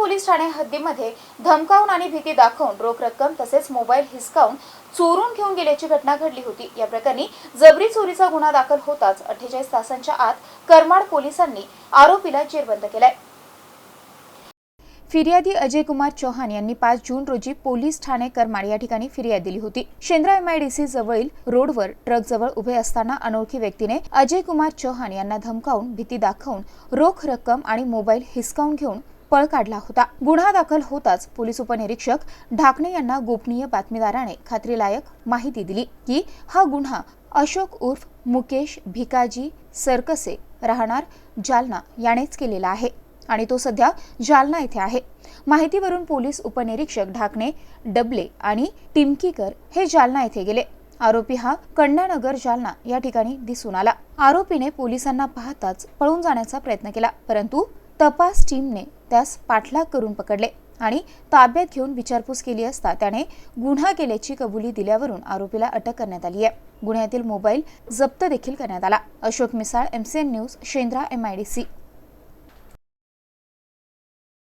Police Thane हद्दीमध्ये धमकावून आणि भीती दाखवून रोख रक्कम तसेच मोबाईल हिसकावून चोरून घेऊन गेल्याची घटना घडली होती. या प्रकरणी जबरी चोरीचा गुन्हा दाखल होताच अठ्ठेचाळीस तासांच्या आत करमाड पोलिसांनी आरोपीला जेरबंद केलाय. फिर्यादी अजय कुमार चौहान यांनी पाच जून रोजी पोलीस ठाणे करमाड या ठिकाणी फिर्याद दिली होती. शेंद्रा एमआयडीसी जवळील रोडवर ट्रक जवळ उभे असताना अनोळखी व्यक्तीने अजय कुमार चौहान यांना धमकावून भीती दाखवून रोख रक्कम आणि मोबाईल हिसकावून घेऊन पळ काढला होता. गुन्हा दाखल होताच पोलीस उपनिरीक्षक ढाकणे यांना गोपनीय बातमीदाराने खात्रीलायक माहिती दिली की हा गुन्हा अशोक उर्फ मुकेश भिकाजी सरकसे राहणार जालना यानेच केलेला आहे आणि तो सध्या जालना येथे आहे. माहितीवरून पोलीस उपनिरीक्षक ढाकणे डबले आणि टिमकीकर हे जालना येथे गेले. आरोपी हा कण्णानगर जालना या ठिकाणी दिसून आला. आरोपीने पोलिसांना पाहताच पळून जाण्याचा प्रयत्न केला परंतु तपास टीमने त्यास पाठलाग करून पकडले आणि ताब्यात घेऊन विचारपूस केली असता त्याने गुन्हा केल्याची कबुली दिल्यावरून आरोपीला अटक करण्यात आली आहे. गुन्ह्यातील मोबाईल जप्त देखील करण्यात आला. Ashok Misal MCN news Shendra MIDC